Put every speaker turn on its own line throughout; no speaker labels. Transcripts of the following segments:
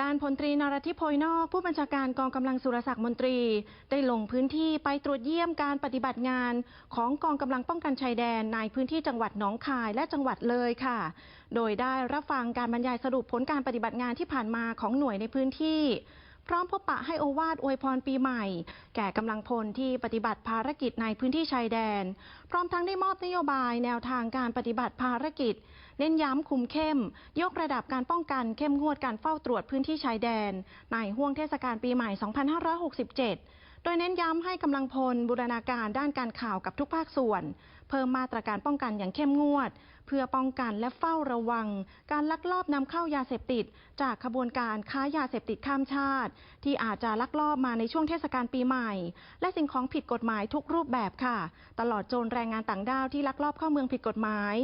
ด้านพลตรีนรทิพโพยนอก ผู้บัญชาการกองกำลังสุรศักดิ์มนตรี ได้ลงพื้นที่ไปตรวจเยี่ยมการปฏิบัติงาน ของกองกำลังป้องกันชายแดนในพื้นที่จังหวัดหนองคายและจังหวัดเลยค่ะ โดยได้รับฟังการบรรยายสรุปผลการปฏิบัติงานที่ผ่านมาของหน่วยในพื้นที่ พร้อมพบปะให้โอวาทอวยพรปีใหม่ แก่กำลังพลที่ปฏิบัติภารกิจในพื้นที่ชายแดน พร้อมทั้งได้มอบนโยบายแนวทางการปฏิบัติภารกิจ เน้นย้ำคุมเข้ม ยกระดับการป้องกันเข้มงวดการเฝ้าตรวจพื้นที่ชายแดน ในห่วงเทศกาลปีใหม่ 2567โดยเน้นย้ำให้กำลังพลบูรณาการด้านการข่าวกับทุกภาคส่วน เพิ่มมาตรการป้องกันอย่างเข้มงวด พื่อป้องกันและเฝ้าระวัง การลักลอบนำเข้ายาเสพติด จากขบวนการค้ายาเสพติดข้ามชาติ ที่อาจจะลักลอบมาในช่วงเทศกาลปีใหม่ และสิ่งของผิดกฎหมายทุกรูปแบบค่ะ ตลอดโจรแรงงานต่างด้าวที่ลักลอบเข้าเมืองผิดกฎหมาย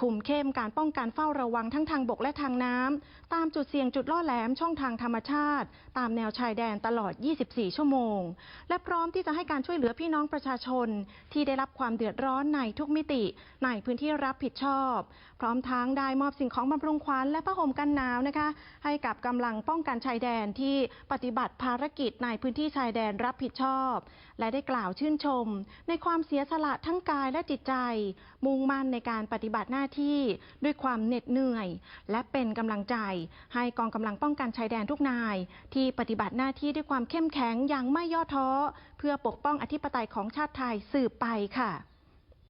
คุมเข้มการป้องกันเฝ้าระวังทั้งทางบกและทางน้ำตามจุดเสี่ยงจุดล่อแหลมช่องทางธรรมชาติ ตามแนวชายแดนตลอด 24 ชั่วโมง และพร้อมที่จะให้การช่วยเหลือพี่น้องประชาชน ที่ได้รับความเดือดร้อนในทุกมิติ ในพื้นที่รับผิดชอบพร้อมทั้งได้มอบสิ่งของบำรุงขวัญและผ้าห่มกันหนาวนะคะ ให้กับกำลังป้องกันชายแดนที่ปฏิบัติภารกิจในพื้นที่ชายแดนรับผิดชอบ และได้กล่าวชื่นชม ในความเสียสละทั้งกายและจิตใจ มุ่งมั่นในการปฏิบัติหน้าที่ด้วยความเหน็ดเหนื่อย และเป็นกำลังใจ ให้กองกำลังป้องกันชายแดนทุกนาย ที่ปฏิบัติหน้าที่ด้วยความเข้มแข็งอย่างไม่ย่อท้อ เพื่อปกป้องอธิปไตยของชาติไทยสืบไปค่ะ